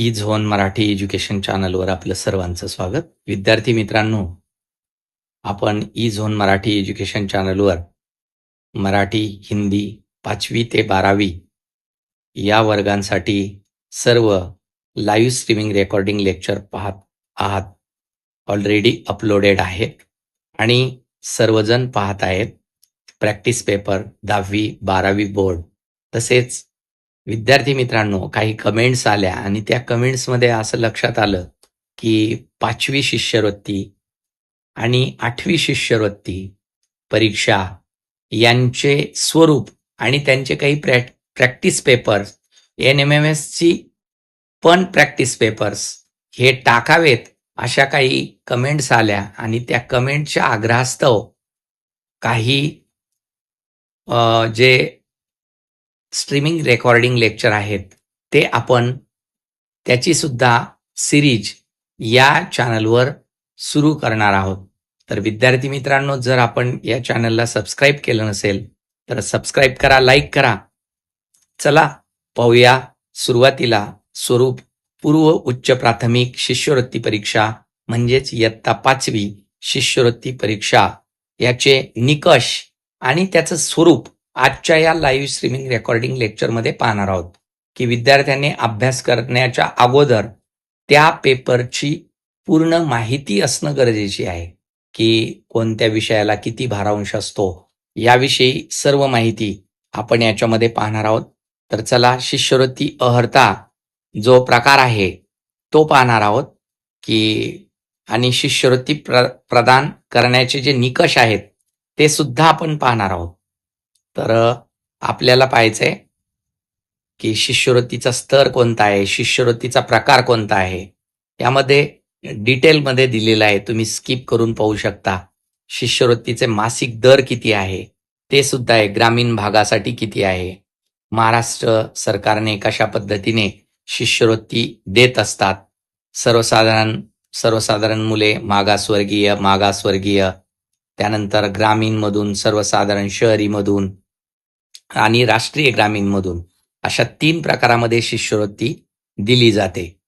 E zone Marathi education चॅनलवर आपलं सर्वांचं स्वागत. विद्यार्थी मित्रांनो आपण ई झोन मराठी एज्युकेशन चॅनलवर मराठी हिंदी पाचवी ते बारावी या वर्गांसाठी सर्व लाईव्ह स्ट्रीमिंग रेकॉर्डिंग लेक्चर पाहत आहात. ऑलरेडी अपलोडेड आहेत आणि सर्वजण पाहत आहेत. प्रॅक्टिस पेपर दहावी बारावी बोर्ड तसेच विद्यार्थी मित्रांनो काही कमेंट्स आल्या आणि त्या कमेंट्समध्ये असं लक्षात आलं की पाचवी शिष्यवृत्ती आणि आठवी शिष्यवृत्ती परीक्षा यांचे स्वरूप आणि त्यांचे काही प्रॅ practice papers N M M एसची पण प्रॅक्टिस पेपर्स हे टाकावेत अशा काही कमेंट्स आल्या आणि त्या कमेंटच्या आग्रहास्तव काही जे स्ट्रीमिंग रेकॉर्डिंग लेक्चर आहेत. ते आपण त्याची सुद्धा सिरीज या चॅनलवर सुरू करणार आहोत. तर विद्यार्थी मित्रांनो जर आपण या चॅनलला सबस्क्राईब केलं नसेल तर सबस्क्राईब करा लाईक करा. चला पाहूया सुरुवातीला स्वरूप पूर्व उच्च प्राथमिक शिष्यवृत्ती परीक्षा म्हणजेच इयत्ता पाचवी शिष्यवृत्ती परीक्षा. याचे निकष आणि त्याचं स्वरूप आजच्या या लाईव्ह स्ट्रीमिंग रेकॉर्डिंग लेक्चरमध्ये पाहणार आहोत की विद्यार्थ्यांनी अभ्यास करण्याच्या अगोदर त्या पेपरची पूर्ण माहिती असणं गरजेची आहे की कोणत्या विषयाला किती भारांश असतो याविषयी सर्व माहिती आपण याच्यामध्ये पाहणार आहोत. तर चला शिष्यवृत्ती अहर्ता जो प्रकार आहे तो पाहणार आहोत की आणि शिष्यवृत्ती प्र प्रदान करण्याचे जे निकष आहेत ते सुद्धा आपण पाहणार आहोत. तर आपल्याला पाहायचंय की शिष्यवृत्तीचा स्तर कोणता आहे? शिष्यवृत्तीचा प्रकार कोणता आहे? यामध्ये डिटेलमध्ये दिलेलं आहे. तुम्ही स्किप करून पाहू शकता. शिष्यवृत्तीचे मासिक दर किती आहे? ते सुद्धा आहे. ग्रामीण भागासाठी किती आहे? महाराष्ट्र सरकारने कशा पद्धतीने शिष्यवृत्ती देत असतात? सर्वसाधारण सर्वसाधारण मुले मागासवर्गीय मागासवर्गीय त्यानंतर ग्रामीणमधून सर्वसाधारण शहरीमधून आणि राष्ट्रीय ग्रामीणमधून अशा तीन प्रकारामध्ये शिष्यवृत्ती दिली जाते.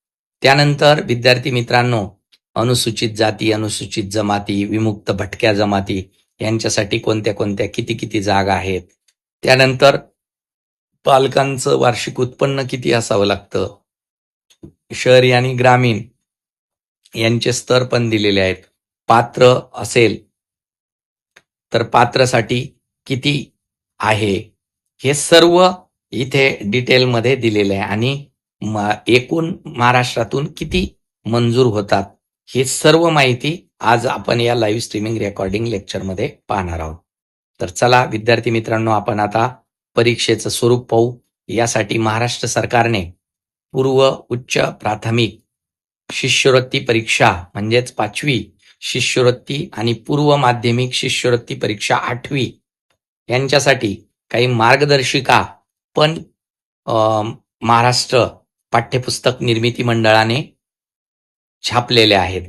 त्यानंतर विद्यार्थी मित्रांनो अनुसूचित जाती अनुसूचित जमाती विमुक्त भटक्या जमाती यांच्यासाठी कोणत्या कोणत्या किती किती जागा आहेत? त्यानंतर पालकांचं वार्षिक उत्पन्न किती असावं लागतं? शहरी आणि ग्रामीण यांचे स्तर पण दिलेले आहेत. पात्र असेल तर पात्रसाठी किती आहे? हे सर्व इथे डिटेलमध्ये दिलेले आहे. आणि एकूण महाराष्ट्रातून किती मंजूर होतात ही सर्व माहिती आज आपण या लाईव्ह स्ट्रीमिंग रेकॉर्डिंग लेक्चरमध्ये पाहणार आहोत. तर चला विद्यार्थी मित्रांनो आपण आता परीक्षेचं स्वरूप पाहू. यासाठी महाराष्ट्र सरकारने पूर्व उच्च प्राथमिक शिष्यवृत्ती परीक्षा म्हणजेच पाचवी शिष्यवृत्ती आणि पूर्व माध्यमिक शिष्यवृत्ती परीक्षा आठवी यांच्यासाठी काही मार्गदर्शिका पण महाराष्ट्र पाठ्यपुस्तक निर्मिती मंडळाने छापलेल्या आहेत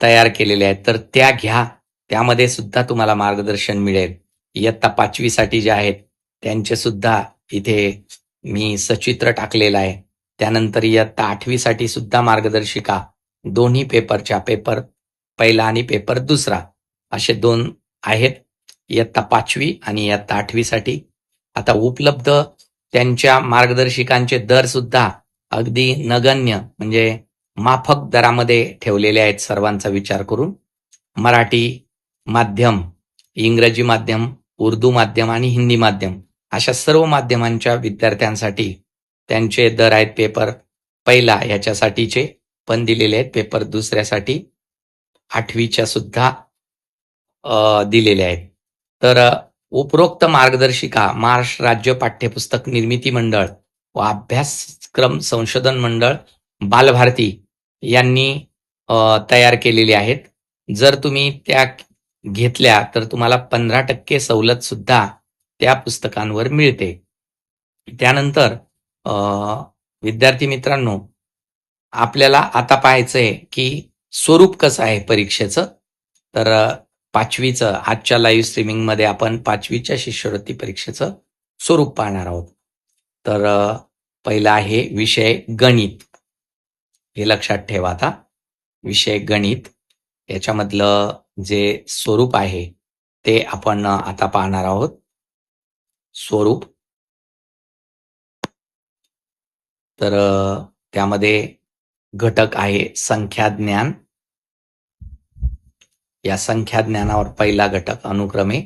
तयार केलेल्या आहेत. तर त्या घ्या त्यामध्ये सुद्धा तुम्हाला मार्गदर्शन मिळेल. इयत्ता पाचवीसाठी जे आहेत त्यांचे सुद्धा इथे मी सचित्र टाकलेलं आहे. त्यानंतर इयत्ता आठवीसाठी सुद्धा मार्गदर्शिका दोन्ही पेपरच्या पेपर पहिला आणि पेपर दुसरा असे दोन आहेत. इयत्ता पाचवी आणि इयत्ता आठवीसाठी. आता उपलब्ध त्यांच्या मार्गदर्शिकांचे दर सुद्धा अगदी नगण्य म्हणजे माफक दरामध्ये ठेवलेले आहेत सर्वांचा विचार करून. मराठी माध्यम इंग्रजी माध्यम उर्दू माध्यम आणि हिंदी माध्यम अशा सर्व माध्यमांच्या विद्यार्थ्यांसाठी त्यांचे दर आहेत पेपर पहिला याच्यासाठीचे पण दिलेले आहेत पेपर दुसऱ्यासाठी आठवीच्या सुद्धा दिलेले आहेत. तर उपरोक्त मार्गदर्शिका महाराष्ट्र राज्य पाठ्यपुस्तक निर्मिती मंडळ व अभ्यासक्रम संशोधन मंडळ बालभारती यांनी तयार केलेली आहेत. जर तुम्ही त्या घेतल्या तर तुम्हाला पंधरा टक्के सवलत सुद्धा त्या पुस्तकांवर मिळते. त्यानंतर विद्यार्थी मित्रांनो आपल्याला आता पाहायचंय की स्वरूप कसं आहे परीक्षेचं? तर पाचवीचं आजच्या लाईव्ह स्ट्रीमिंगमध्ये आपण पाचवीच्या शिष्यवृत्ती परीक्षेचं स्वरूप पाहणार आहोत. तर पहिला आहे विषय गणित. हे लक्षात ठेवा आता. विषय गणित. याच्यामधलं जे स्वरूप आहे ते आपण आता पाहणार आहोत. स्वरूप. तर त्यामध्ये घटक आहे संख्या ज्ञान. या संख्या ज्ञानावर पहिला घटक अनुक्रमे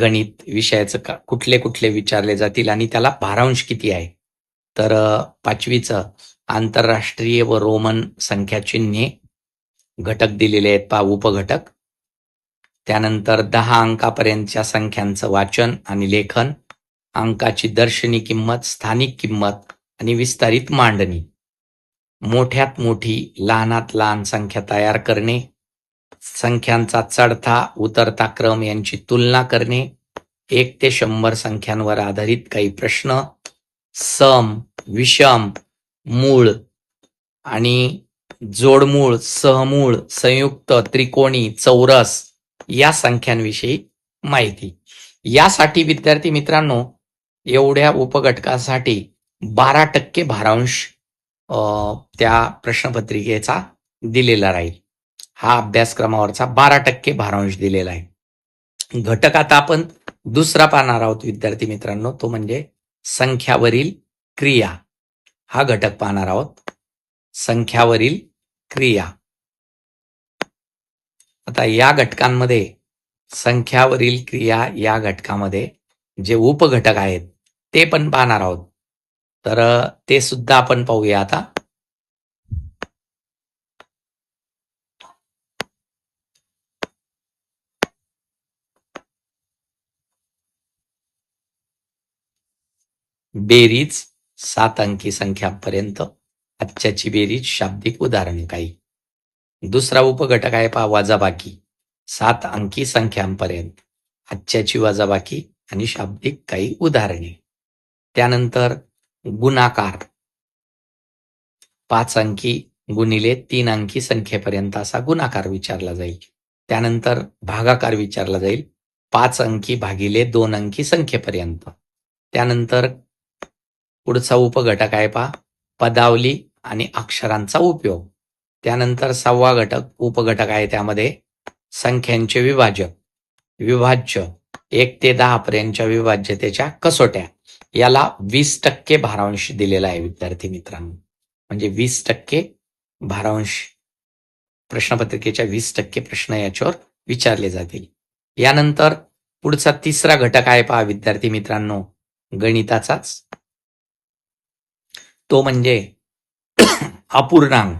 गणित विषयाचं का- कुठले कुठले विचारले जातील आणि त्याला भारांश किती आहे? तर पाचवीचं आंतरराष्ट्रीय व रोमन संख्या चिन्हे घटक दिलेले आहेत पा उपघटक. त्यानंतर दहा अंकापर्यंतच्या संख्यांचं वाचन आणि लेखन अंकाची दर्शनी किंमत स्थानिक किंमत आणि विस्तारित मांडणी. मोठ्यात मोठी लहानात लहान संख्या तयार करणे संख्यांचा चढता उतरता क्रम यांची तुलना करणे एक ते शंभर संख्यांवर आधारित काही प्रश्न सम विषम मूळ आणि जोडमूळ सहमूळ संयुक्त त्रिकोणी चौरस या संख्यांविषयी माहिती. यासाठी विद्यार्थी मित्रांनो एवढ्या उपघटकासाठी बारा टक्के भारांश त्या प्रश्नपत्रिकेचा दिलेला राहील. हा अभ्यासक्रमावरचा बारा टक्के भारांश दिलेला आहे. घटक आता आपण दुसरा पाहणार आहोत विद्यार्थी मित्रांनो. तो म्हणजे संख्यावरील क्रिया. हा घटक पाहणार आहोत. संख्यावरील क्रिया. आता या घटकांमध्ये संख्यावरील क्रिया या घटकामध्ये जे उपघटक आहेत ते पण पाहणार आहोत. तर ते सुद्धा आपण पाहूया आता. बेरीज सात अंकी संख्यापर्यंत आजच्याची बेरीज शाब्दिक उदाहरणे काही. दुसरा उपघटक आहे पहा वजाबाकी. सात अंकी संख्यांपर्यंत आजच्याची वजाबाकी आणि शाब्दिक काही उदाहरणे. त्यानंतर गुणाकार. पाच अंकी गुणिले तीन अंकी संख्येपर्यंत असा गुणाकार विचारला जाईल. त्यानंतर भागाकार विचारला जाईल. पाच अंकी भागिले दोन अंकी संख्येपर्यंत. त्यानंतर पुढचा उपघटक आहे पहा. पदावली आणि अक्षरांचा उपयोग. त्यानंतर सहावा घटक उपघटक आहे त्यामध्ये संख्यांचे विभाजक विभाज्य एक ते दहा पर्यंतच्या विभाज्यतेच्या कसोट्या. याला वीस टक्के भारांश दिलेला आहे विद्यार्थी मित्रांनो. म्हणजे वीस टक्के भारांश प्रश्नपत्रिकेच्या वीस टक्के प्रश्न याच्यावर विचारले जातील. यानंतर पुढचा तिसरा घटक आहे पहा विद्यार्थी मित्रांनो. गणिताचाच. तो म्हणजे अपूर्णांक.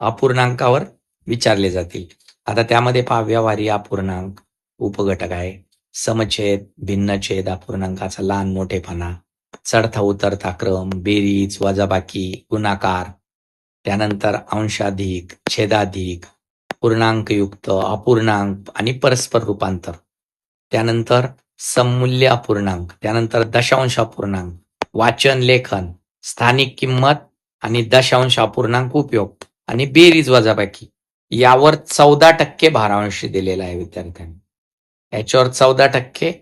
अपूर्णांकावर विचारले जातील. आता त्यामध्ये पहा व्यवहारी अपूर्णांक उपघटक आहे. समछेद भिन्नछेद अपूर्णांकाचा लहान मोठेपणा चढता उतरता क्रम बेरीज वजाबाकी गुणाकार. त्यानंतर अंशाधिक छेदाधिक पूर्णांकयुक्त अपूर्णांक आणि परस्पर रूपांतर. त्यानंतर सममूल्य अपूर्णांक त्यानंतर दशांश अपूर्णांक वाचन लेखन स्थानिक किंमत आणि दशांश अपूर्णांक उपयोग. आणि बेरीज वजाबाकी यावर चौदा टक्के भारांश दिलेला आहे विद्यार्थ्यांनी. याच्यावर चौदा टक्के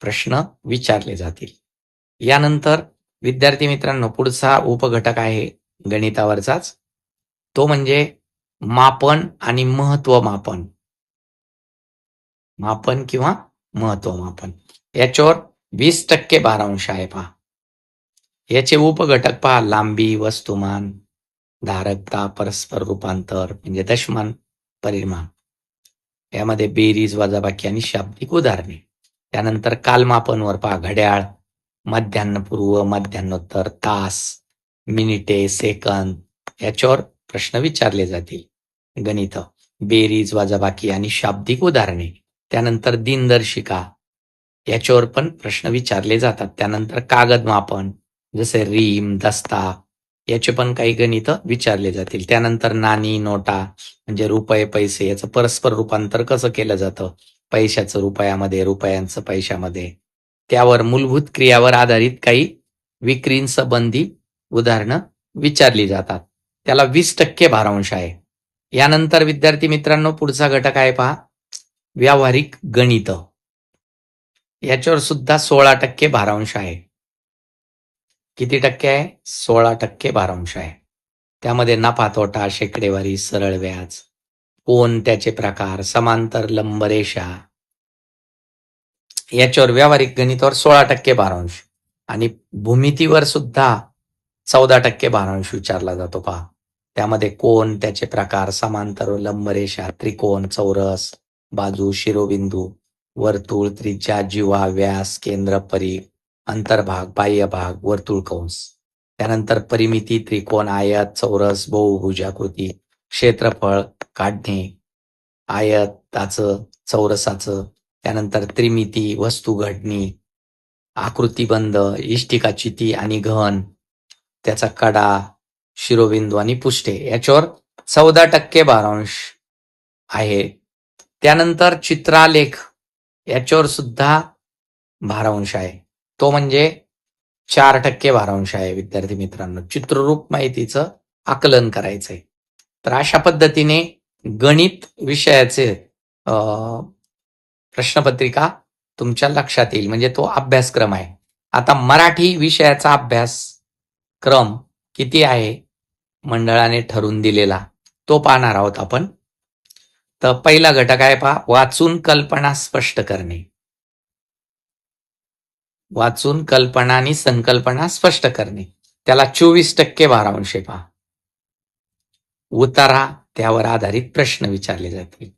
प्रश्न विचारले जातील. यानंतर विद्यार्थी मित्रांनो पुढचा उपघटक आहे गणितावरचाच. तो म्हणजे मापन आणि महत्त्व मापन मापन किंवा महत्त्व मापन याच्यावर वीस टक्के भारांश आहे पहा. याचे उपघटक पहा लांबी वस्तुमान धारकता परस्पर रूपांतर म्हणजे दशमान परिमाण. यामध्ये बेरीज वजाबाकी आणि शाब्दिक उदाहरणे. त्यानंतर कालमापनवर पहा घड्याळ मध्यान्हपूर्व मध्यान्नोत्तर तास मिनिटे सेकंद याच्यावर प्रश्न विचारले जातील. गणित बेरीज वजाबाकी आणि शाब्दिक उदाहरणे. त्यानंतर दिनदर्शिका याच्यावर पण प्रश्न विचारले जातात. त्यानंतर कागद मापन जसे रीम दस्ता याचे पण काही गणित विचारले जातील. त्यानंतर नाणी नोटा म्हणजे रुपये पैसे याचं परस्पर रूपांतर कसं केलं जातं? पैशाचं रुपयामध्ये रुपयांचं पैशामध्ये. त्यावर मूलभूत क्रियावर आधारित काही विक्रींसंबंधी उदाहरणं विचारली जातात. त्याला वीस टक्के भारांश आहे. यानंतर विद्यार्थी मित्रांनो पुढचा घटक आहे पहा. व्यावहारिक गणित. याच्यावर सुद्धा सोळा टक्के भारांश आहे. किती टक्के आहे? सोळा टक्के भारांश आहे. त्यामध्ये नफा तोटा शेकडेवारी सरळ व्याज कोण त्याचे प्रकार समांतर लंबरेषा याच्यावर व्यावहारिक गणितावर सोळा टक्के भारांश आणि भूमितीवर सुद्धा चौदा टक्के भारांश विचारला जातो पहा. त्यामध्ये कोण त्याचे प्रकार समांतर लंबरेषा त्रिकोण चौरस बाजू शिरोबिंदू वर्तुळ त्रिज्या जीवा व्यास केंद्र परी अंतर्भाग बाह्यभाग वर्तुळ कंस. त्यानंतर परिमिती त्रिकोण आयत चौरस बहुभुजाकृती क्षेत्रफळ काढणे आयताचं चौरसाचं त्यानंतर त्रिमिती वस्तू घडणी आकृतीबंध इष्टिका चिती आणि घन त्याचा कडा शिरोबिंदू आणि पुष्टे. याच्यावर चौदा टक्के भारांश आहे. त्यानंतर चित्रालेख. याच्यावर सुद्धा भारांश आहे. तो म्हणजे चार टक्के भारांश आहे विद्यार्थी मित्रांनो. चित्ररूप माहितीचं आकलन करायचंय. तर अशा पद्धतीने गणित विषयाचे प्रश्नपत्रिका तुमच्या लक्षात येईल. म्हणजे तो अभ्यासक्रम आहे. आता मराठी विषयाचा अभ्यास क्रम किती आहे? मंडळाने ठरवून दिलेला. तो पाहणार आहोत आपण. तर पहिला घटक आहे पहा वाचून कल्पना स्पष्ट करणे. वाचून कल्पना आणि संकल्पना स्पष्ट करणे. त्याला चोवीस टक्के भारांश आहे पहा. उतारा त्यावर आधारित प्रश्न विचारले जातील.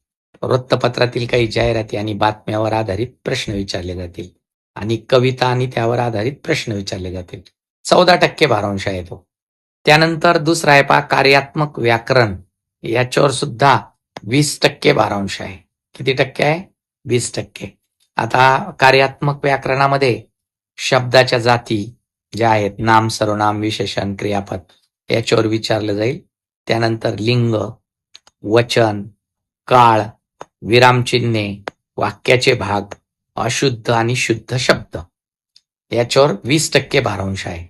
वृत्तपत्रातील काही जाहिराती आणि बातम्यावर आधारित प्रश्न विचारले जातील. आणि कविता आणि त्यावर आधारित प्रश्न विचारले जातील. चौदा टक्के भारांश येतो त्यानंतर दुसरा आहे पहा कार्यात्मक व्याकरण. याच्यावर सुद्धा वीस टक्के भारांश आहे. किती टक्के आहे? वीस टक्के. आता कार्यात्मक व्याकरणामध्ये शब्दाच्या जाती ज्या आहेत नाम सर्वनाम विशेषण क्रियापद याच्यावर विचारलं जाईल. त्यानंतर लिंग वचन काळ विरामचिन्हे वाक्याचे भाग अशुद्ध आणि शुद्ध शब्द. याच्यावर वीस टक्के भारांश आहे.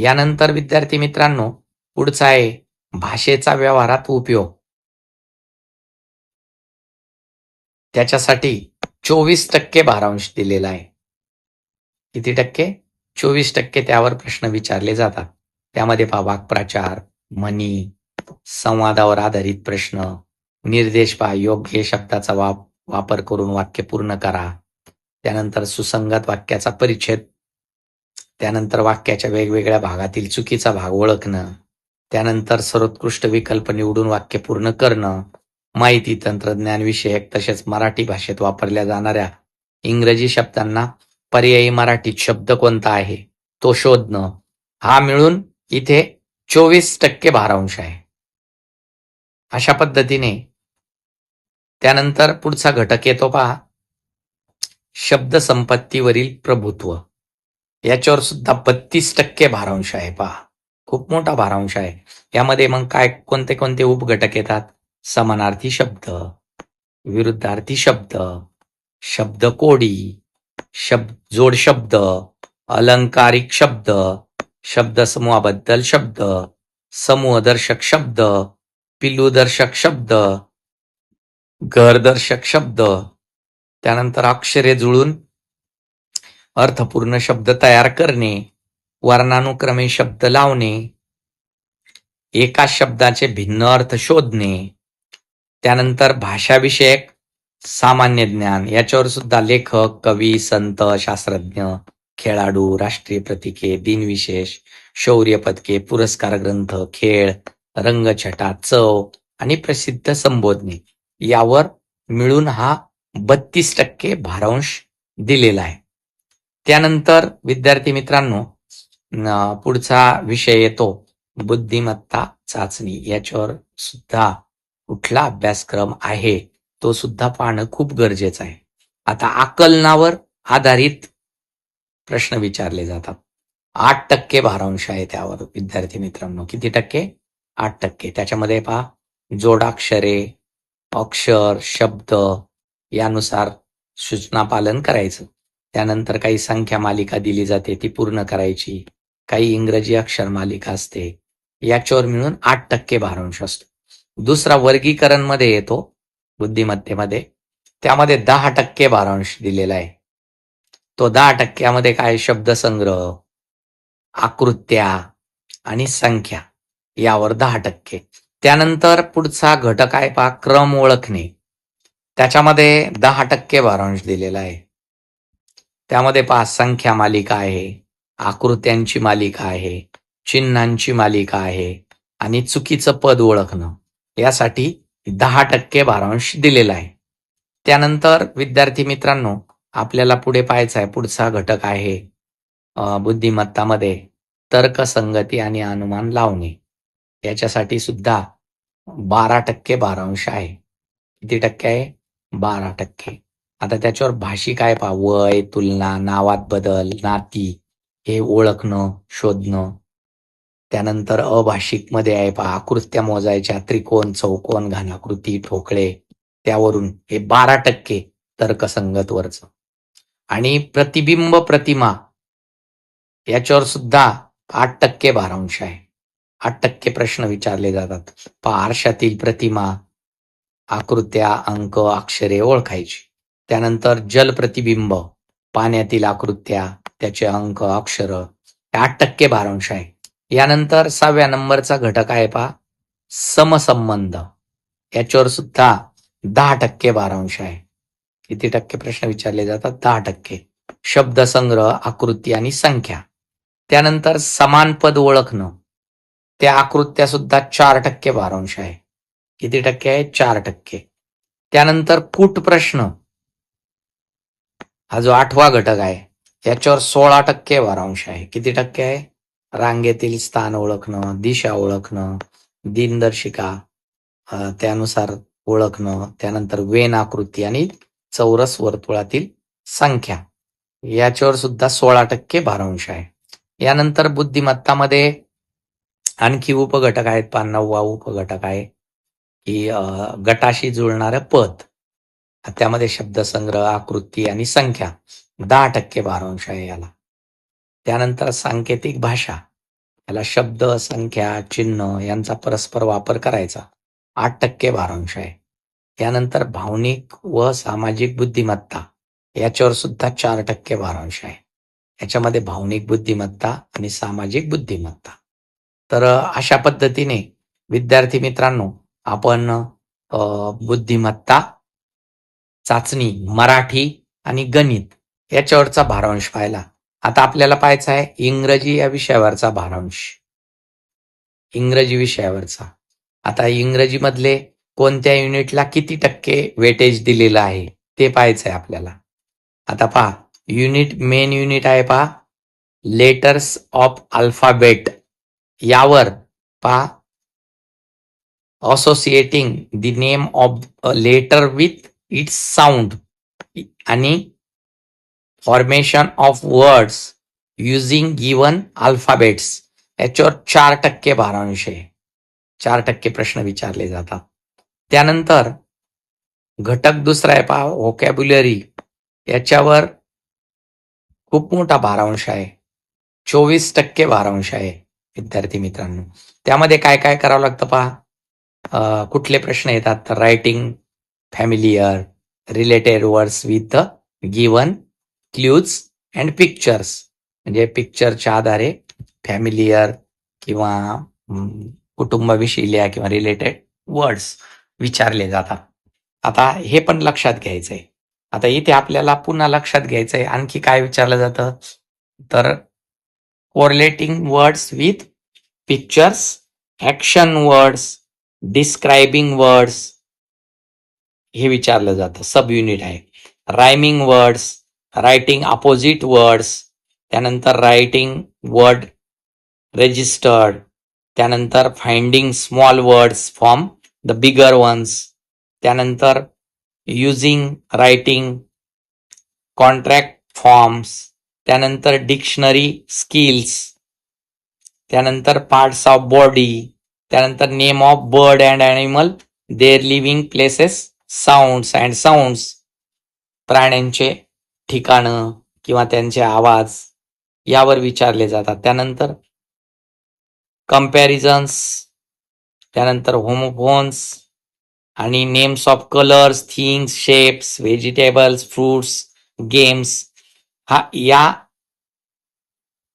यानंतर विद्यार्थी मित्रांनो पुढचा आहे भाषेचा व्यवहारात उपयोग. त्याच्यासाठी चोवीस टक्के भारांश दिलेला आहे. किती टक्के? चोवीस टक्के त्यावर प्रश्न विचारले जातात. त्यामध्ये पहा वाक्प्रचार म्हणी संवादावर आधारित प्रश्न निर्देश पहा योग्य शब्दाचा वाप वापर करून वाक्य पूर्ण करा. त्यानंतर सुसंगत वाक्याचा परिच्छेद. त्यानंतर वाक्याच्या वेगवेगळ्या भागातील चुकीचा भाग ओळखणं. त्यानंतर सर्वोत्कृष्ट विकल्प निवडून वाक्य पूर्ण करणं. माहिती तंत्रज्ञान विषयक तसेच मराठी भाषेत वापरल्या जाणाऱ्या इंग्रजी शब्दांना पर्यायी मराठीत शब्द कोणता आहे? तो शोधणं. हा मिळून इथे चोवीस टक्के भारांश आहे. अशा पद्धतीने त्यानंतर पुढचा घटक येतो पहा. शब्द संपत्तीवरील प्रभुत्व. याच्यावर सुद्धा बत्तीस टक्के भारांश आहे पहा. खूप मोठा भारांश आहे. यामध्ये मग काय कोणते कोणते उपघटक येतात? समानार्थी शब्द विरुद्धार्थी शब्द शब्द कोडी शब्द जोड शब्द अलंकारिक शब्द शब्द समूहाबद्दल शब्द समूहदर्शक शब्द पिल्लूदर्शक शब्द घरदर्शक शब्द. त्यानंतर अक्षरे जुळून अर्थपूर्ण शब्द तयार करणे वर्णानुक्रमे शब्द लावणे एका शब्दाचे भिन्न अर्थ शोधणे त्यानंतर भाषाविषयक सामान्य ज्ञान. याच्यावर सुद्धा लेखक कवी संत शास्त्रज्ञ खेळाडू राष्ट्रीय प्रतीके दिनविशेष शौर्य पदके पुरस्कार ग्रंथ खेळ रंगछटा चव आणि प्रसिद्ध संबोधने यावर मिळून हा बत्तीस टक्के भारांश दिलेला आहे. त्यानंतर विद्यार्थी मित्रांनो पुढचा विषय येतो. बुद्धिमत्ता चाचणी. याच्यावर सुद्धा कुठला अभ्यासक्रम आहे? तो सुद्धा पाहणं खूप गरजेचं आहे. आता आकलनावर आधारित प्रश्न विचारले जातात. आठ टक्के भारांश आहे त्यावर विद्यार्थी मित्रांनो. किती टक्के? आठ टक्के. त्याच्यामध्ये पहा जोडाक्षरे अक्षर शब्द यानुसार सूचना पालन करायचं. त्यानंतर काही संख्या मालिका दिली जाते ती पूर्ण करायची. काही इंग्रजी अक्षर मालिका असते. याच्यावर मिळून आठ टक्के भारांश असतो. दुसरा वर्गीकरणमध्ये येतो. बुद्धिमत्तेमध्ये. त्यामध्ये दहा टक्के भारांश दिलेला आहे. तो दहा टक्क्यामध्ये काय? शब्दसंग्रह आकृत्या आणि संख्या यावर दहा टक्के. त्यानंतर पुढचा घटक आहे पहा क्रम ओळखणे. त्याच्यामध्ये दहा टक्के भारांश दिलेला आहे. त्यामध्ये पहा संख्या मालिका आहे आकृत्यांची मालिका आहे चिन्हांची मालिका आहे आणि चुकीचं पद ओळखणं. यासाठी दहा टक्के भारांश दिलेला आहे. त्यानंतर विद्यार्थी मित्रांनो आपल्याला पुढे पाहायचं आहे पुढचा घटक आहे बुद्धिमत्तामध्ये तर्कसंगती आणि अनुमान लावणे. याच्यासाठी सुद्धा बारा टक्के भारांश आहे. किती टक्के आहे? बारा टक्के. आता त्याच्यावर भाषिक आहे पा वय तुलना नावात बदल नाती हे ओळखणं शोधणं त्यानंतर अभाषिकमध्ये आहे पहा आकृत्या मोजायच्या त्रिकोण चौकोन घनाकृती ठोकळे त्यावरून हे बारा टक्के तर्कसंगतवरच आणि प्रतिबिंब प्रतिमा याच्यावर सुद्धा आठ टक्के भारांश आहे. आठ टक्के प्रश्न विचारले जातात. पहा आरशातील प्रतिमा आकृत्या अंक अक्षरे ओळखायची. त्यानंतर जल प्रतिबिंब पाण्यातील आकृत्या त्याचे अंक अक्षर आठ टक्के भारांश आहे. यानंतर सहाव्या नंबरचा घटक आहे पहा समसंबंध. याच्यावर सुद्धा दहा टक्के बारांश आहे. किती टक्के प्रश्न विचारले जातात? दहा टक्के. शब्दसंग्रह आकृती आणि संख्या. त्यानंतर समान पद ओळखणं. त्या आकृत्या सुद्धा चार टक्के बारांश आहे. किती टक्के आहे? चार टक्के. त्यानंतर फूट प्रश्न. हा जो आठवा घटक आहे याच्यावर सोळा टक्के बारांश आहे. किती टक्के आहे? रांगेतील स्थान ओळखणं दिशा ओळखणं दिनदर्शिका त्यानुसार ओळखणं त्यानंतर वेन आकृती आणि चौरस वर्तुळातील संख्या. याच्यावर सुद्धा सोळा टक्के भारांश आहे. यानंतर बुद्धिमत्तामध्ये आणखी उपघटक आहेत पहा उपघटक आहे की गटाशी जुळणारं पद. त्यामध्ये शब्दसंग्रह आकृती आणि संख्या. दहा टक्के भारांश आहे याला. त्यानंतर सांकेतिक भाषा. याला शब्द संख्या चिन्ह यांचा परस्पर वापर करायचा. आठ टक्के भारांश आहे. त्यानंतर भावनिक व सामाजिक बुद्धिमत्ता. याच्यावर सुद्धा चार टक्के भारांश आहे. याच्यामध्ये भावनिक बुद्धिमत्ता आणि सामाजिक बुद्धिमत्ता. तर अशा पद्धतीने विद्यार्थी मित्रांनो आपण बुद्धिमत्ता चाचणी मराठी आणि गणित याच्यावरचा भारांश पाहिला. आता आपल्याला पाहायचा आहे इंग्रजी या विषयावरचा भारांश. इंग्रजी विषयावरचा. आता इंग्रजी मधले कोणत्या युनिटला किती टक्के वेटेज दिलेलं आहे ते पाहायचं आहे आपल्याला. आता पहा युनिट मेन युनिट आहे पहा. Letters of alphabet. यावर पहा. Associating the name of a letter with its sound. आणि formation of words using given alphabets याच्यावर चार टक्के भारांश आहे चार टक्के प्रश्न विचारले जातात. त्यानंतर घटक दुसरा आहे पहा व्होकॅब्युलरी याच्यावर खूप मोठा भारांश आहे. चोवीस टक्के भारांश आहे विद्यार्थी मित्रांनो. त्यामध्ये काय काय करावं लागतं पहा? कुठले प्रश्न येतात? तर writing familiar related words with the given clues and pictures म्हणजे पिक्चरच्या आधारे फॅमिलियर किंवा कुटुंबविषयील्या किंवा रिलेटेड वर्ड्स विचारले जातात. आता हे पण लक्षात घ्यायचंय. आता इथे आपल्याला पुन्हा लक्षात घ्यायचंय आणखी काय विचारलं जातं? तर correlating words with pictures action words describing words हे विचारलं जातं. सब युनिट आहे. Rhyming words writing opposite words त्यानंतर रायटिंग वर्ड रेजिस्टर्ड त्यानंतर finding small words from the bigger ones त्यानंतर युझिंग रायटिंग कॉन्ट्रॅक्ट फॉर्म्स त्यानंतर डिक्शनरी स्किल्स त्यानंतर parts of body त्यानंतर name of bird and animal their living places sounds and sounds प्राण्यांचे ठिकाणं किंवा त्यांचे आवाज यावर विचारले जातात. त्यानंतर कम्पॅरिझन्स त्यानंतर होमोफोन्स आणि names of colours things shapes vegetables fruits games हा या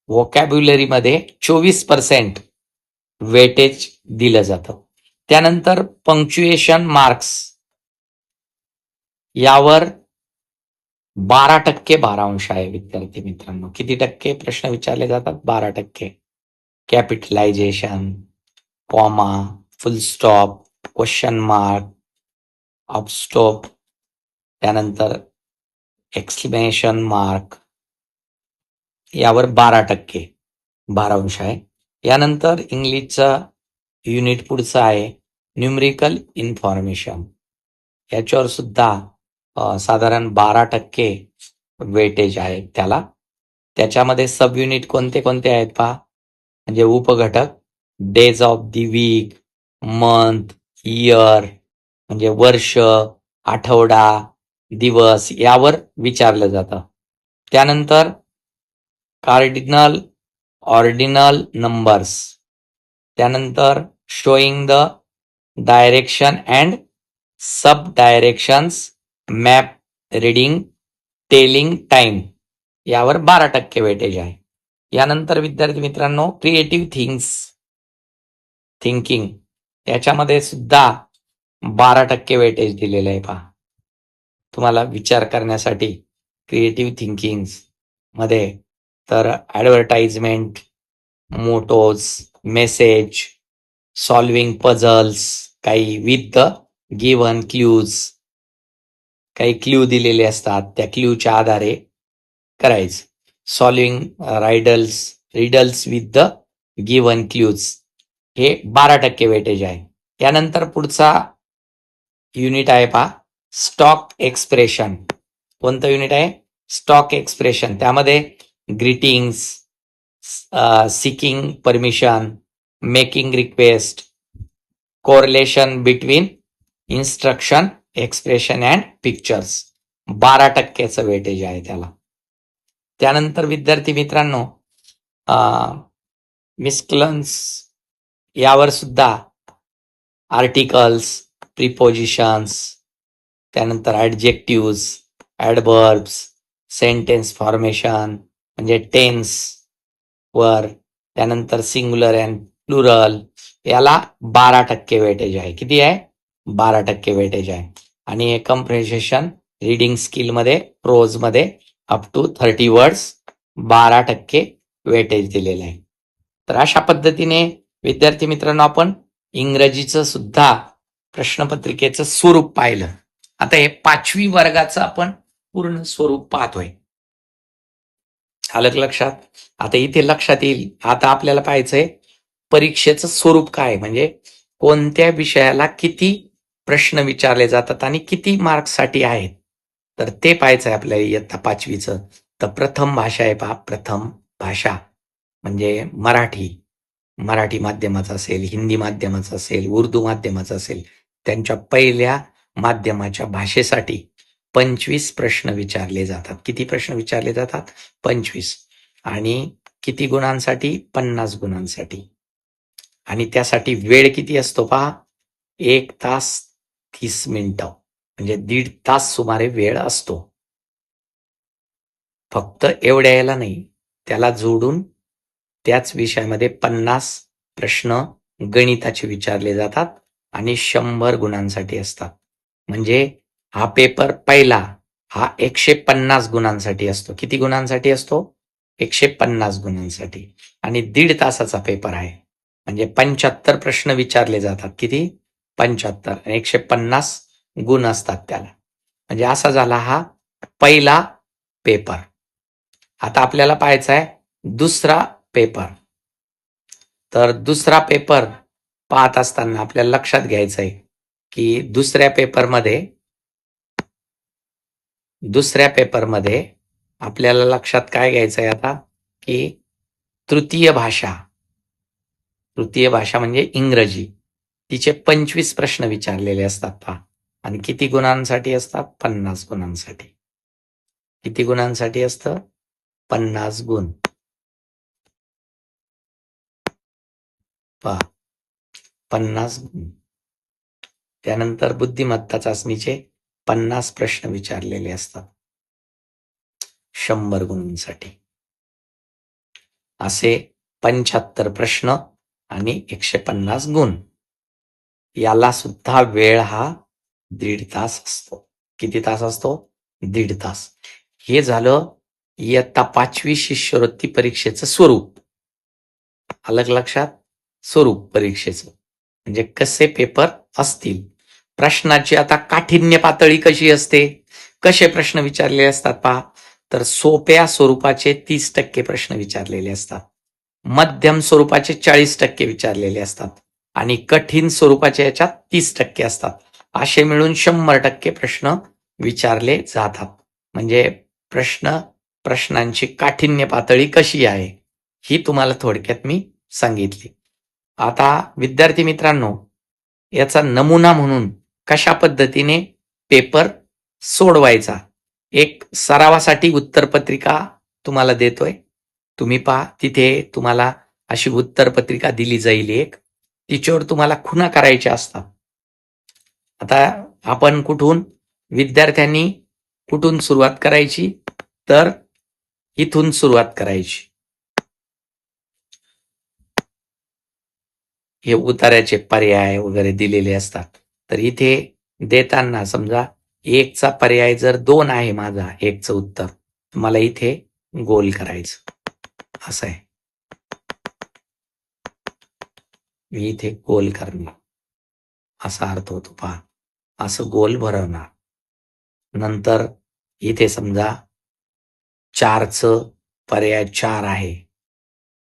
vocabulary मध्ये चोवीस पर्सेंट वेटेज दिलं जातं. त्यानंतर पंक्च्युएशन मार्क्स यावर बारा टक्के बारांश आहे विद्यार्थी मित्रांनो. किती टक्के? प्रश्न विचारले जातात. बारा टक्के. Capitalisation comma full stop question mark apostrophe त्यानंतर एक्सप्लेनेशन मार्क यावर बारा टक्के बारांश आहे. यानंतर इंग्लिशचा युनिट पुढचं आहे. न्यूमरिकल इन्फॉर्मेशन याच्यावर सुद्धा साधारण बारा टक्के वेटेज आहे त्याला. त्याच्यामध्ये सब युनिट कोणते कोणते आहेत पहा. म्हणजे उपघटक days of the week month year म्हणजे वर्ष आठवडा दिवस यावर विचारलं जातं. त्यानंतर कार्डिनल ऑर्डिनल नंबर्स त्यानंतर showing the direction and sub directions map reading telling time यावर बारा टक्के वेटेज आहे. यानंतर विद्यार्थी मित्रांनो क्रिएटिव्ह थिंग्स थिंकिंग याच्यामध्ये सुद्धा बारा टक्के वेटेज दिलेलं आहे पहा. तुम्हाला विचार करण्यासाठी क्रिएटिव्ह थिंकिंगमध्ये तर advertisement mottos message solving puzzles काही विथ द गिव्हन क्ल्यूज काही क्ल्यू दिलेले असतात त्या क्ल्यूच्या आधारे करायचं. Solving riddles riddles with the given clues हे बारा टक्के वेटेज आहे. त्यानंतर पुढचा युनिट आहे पहा स्टॉक एक्सप्रेशन कोणतं युनिट आहे? स्टॉक एक्सप्रेशन त्यामध्ये greetings seeking permission making request correlation between instruction expression and pictures बारा टक्क्याचं वेटेज आहे त्याला. त्यानंतर विद्यार्थी मित्रांनो मिस्कलन्स यावर सुद्धा आर्टिकल्स प्रिपोजिशन्स त्यानंतर ॲडजेक्टिव्ज ॲडबर्ब्स सेंटेन्स फॉर्मेशन म्हणजे टेन्स वर त्यानंतर सिंग्युलर अँड प्लुरल याला बारा टक्के वेटेज आहे. किती आहे? बारा टक्के वेटेज आहे. आणि कम्प्रेशन रिडिंग स्किलमध्ये प्रोजमध्ये अप टू थर्टी वर्ड्स बारा टक्के वेटेज दिलेलं आहे. तर अशा पद्धतीने विद्यार्थी मित्रांनो आपण इंग्रजीचं सुद्धा प्रश्नपत्रिकेचं स्वरूप पाहिलं. आता हे पाचवी वर्गाचं आपण पूर्ण स्वरूप पाहतोय. आलं लक्षात? आता इथे लक्षात येईल. आता आपल्याला पाहायचंय परीक्षेचं स्वरूप काय म्हणजे कोणत्या विषयाला किती प्रश्न विचारले जातात आणि किती मार्क्ससाठी आहेत? तर ते पाहायचं आहे आपल्याला इयत्ता पाचवीचं. तर प्रथम भाषा आहे पहा प्रथम भाषा. म्हणजे मराठी. मराठी माध्यमाचा असेल हिंदी माध्यमाचं असेल उर्दू माध्यमाचं असेल त्यांच्या पहिल्या माध्यमाच्या भाषेसाठी पंचवीस प्रश्न विचारले जातात. किती प्रश्न विचारले जातात? पंचवीस. आणि किती गुणांसाठी? पन्नास गुणांसाठी. आणि त्यासाठी वेळ किती असतो पहा? एक तास तीस मिनिटं म्हणजे दीड तास सुमारे वेळ असतो. फक्त एवढ्या नाही त्याला जोडून त्याच विषयामध्ये पन्नास प्रश्न गणिताचे विचारले जातात आणि शंभर गुणांसाठी असतात. म्हणजे हा पेपर पहिला हा एकशे पन्नास गुणांसाठी असतो. किती गुणांसाठी असतो? एकशे पन्नास गुणांसाठी. आणि दीड तासाचा पेपर आहे. म्हणजे पंच्याहत्तर प्रश्न विचारले जातात. किती? पंच्याहत्तर आणि एकशे पन्नास गुण असतात त्याला. म्हणजे असा झाला हा पहिला पेपर. आता आपल्याला पाहायचा आहे दुसरा पेपर. तर दुसरा पेपर पाहत असताना आपल्याला लक्षात घ्यायचं आहे की दुसऱ्या पेपरमध्ये दुसऱ्या पेपरमध्ये आपल्याला लक्षात काय घ्यायचं आहे आता? की तृतीय भाषा. तृतीय भाषा म्हणजे इंग्रजी. तिचे पंचवीस प्रश्न विचारलेले असतात पहा. आणि किती गुणांसाठी असतात? पन्नास गुणांसाठी. किती गुणांसाठी असतं? पन्नास गुण. पहा. पन्नास गुण. त्यानंतर बुद्धिमत्ता चाचणीचे पन्नास प्रश्न विचारलेले असतात. शंभर गुणांसाठी. असे पंच्याहत्तर प्रश्न आणि एकशे पन्नास गुण. याला सुद्धा वेळ हा दीड तास असतो. किती तास असतो? दीड तास. हे झालं इयत्ता पाचवी शिष्यवृत्ती परीक्षेचं स्वरूप. अलग लक्षात स्वरूप परीक्षेचं. म्हणजे कसे पेपर असतील? प्रश्नाची आता काठिण्य पातळी कशी असते? कसे प्रश्न विचारलेले असतात पहा. तर सोप्या स्वरूपाचे तीस टक्के प्रश्न विचारलेले असतात. मध्यम स्वरूपाचे चाळीस टक्के विचारलेले असतात. आणि कठीण स्वरूपाच्या याच्यात तीस टक्के असतात. असे मिळून शंभर टक्के प्रश्न विचारले जातात. म्हणजे प्रश्न प्रश्नांची काठिण्य पातळी कशी आहे ही तुम्हाला थोडक्यात मी सांगितली. आता विद्यार्थी मित्रांनो याचा नमुना म्हणून कशा पद्धतीने पेपर सोडवायचा एक सरावासाठी उत्तरपत्रिका तुम्हाला देतोय. तुम्ही पहा तिथे तुम्हाला अशी उत्तरपत्रिका दिली जाईल एक. तिच्यावर तुम्हाला खुना करायच्या असतात. आता आपण कुठून विद्यार्थ्यांनी कुठून सुरुवात करायची? तर इथून सुरुवात करायची. हे उतार्याचे पर्याय वगैरे दिलेले असतात. तर इथे देताना समजा एकचा पर्याय जर दोन आहे माझा एकचं उत्तर. मला इथे गोल करायचं. असं आहे. मी इथे गोल करणार. असा अर्थ होतो पहा. असं गोल भरवणार. नंतर इथे समजा चारचं पर्याय चार आहे.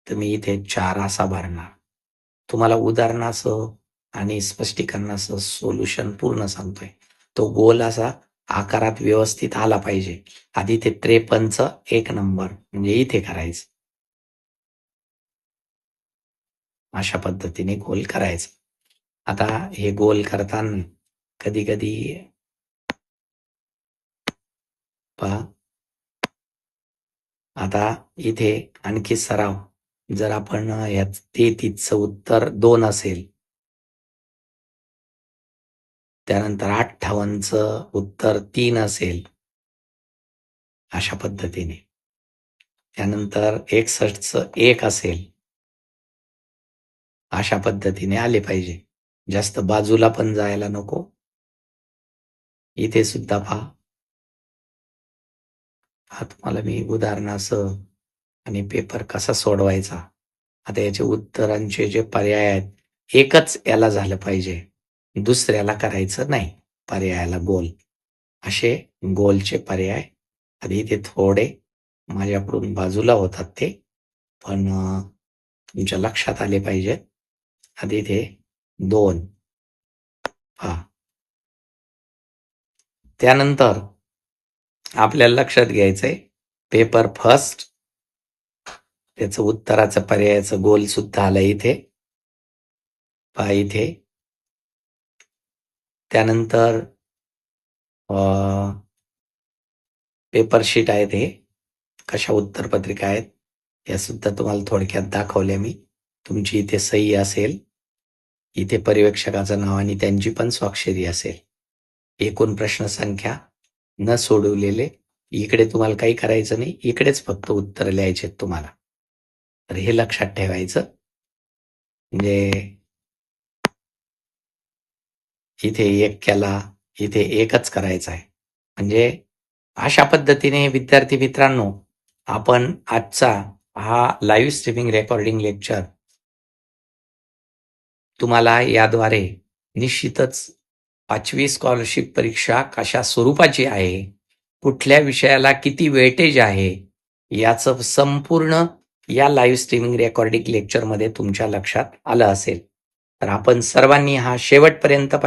तर मी इथे चार असा भरणार. तुम्हाला उदाहरणासह आणि स्पष्टीकरणासह सोल्युशन पूर्ण सांगतोय. तो गोल असा आकारात व्यवस्थित आला पाहिजे. आधी ते त्रेपन्नच एक नंबर म्हणजे इथे करायचं. अशा पद्धतीने गोल करायचं. आता हे गोल करताना कधी कधी पहा. आता इथे आणखी सराव. जर आपण या तेहतीसचं उत्तर दोन असेल. त्यानंतर अठ्ठावन्नचं उत्तर तीन असेल. अशा पद्धतीने. त्यानंतर एकसष्टचं एक असेल. अशा पद्धतीने आले पाहिजे. जास्त बाजूला पण जायला नको. इथे सुद्धा पहा. हा तुम्हाला मी उदाहरणासह आणि पेपर कसा सोडवायचा? आता याचे उत्तरांचे जे पर्याय आहेत एकच याला झालं पाहिजे. दुसऱ्याला करायचं नाही. पर्यायाला गोल. असे गोलचे पर्याय. आधी ते थोडे माझ्याकडून बाजूला होतात ते. पण तुमच्या लक्षात आले पाहिजेत. आधी इथे दोन. हा. त्यानंतर आपल्याला लक्षात घ्यायचंय पेपर फर्स्ट त्याचं उत्तराचं पर्यायाचं गोल सुद्धा आलं इथे. पहा इथे. त्यानंतर पेपर शीट आहेत हे. कशा उत्तरपत्रिका आहेत या सुद्धा तुम्हाला थोडक्यात दाखवल्या मी. तुमची इथे सही असेल. इथे पर्यवेक्षकाचं नाव आणि त्यांची पण स्वाक्षरी असेल. एकूण प्रश्न संख्या न सोडवलेले इकडे तुम्हाला काही करायचं नाही इकडेच फक्त उत्तर लिहायचे तुम्हाला. तर हे लक्षात ठेवायचं. म्हणजे इथे एक केला इथे एकच करायचा आहे. म्हणजे अशा पद्धतीने विद्यार्थी मित्रांनो आपण आजचा हा लाईव्ह स्ट्रीमिंग रेकॉर्डिंग लेक्चर तुम्हाला याद्वारे निश्चितच पाचवी स्कॉलरशिप परीक्षा कशा स्वरूपाची आहे? कुठल्या विषयाला किती वेटेज आहे? याचं संपूर्ण या लाईव्ह स्ट्रीमिंग रेकॉर्डिंग लेक्चरमध्ये तुमच्या लक्षात आलं असेल. तर आपण सर्वांनी हा शेवटपर्यंत पाहिजे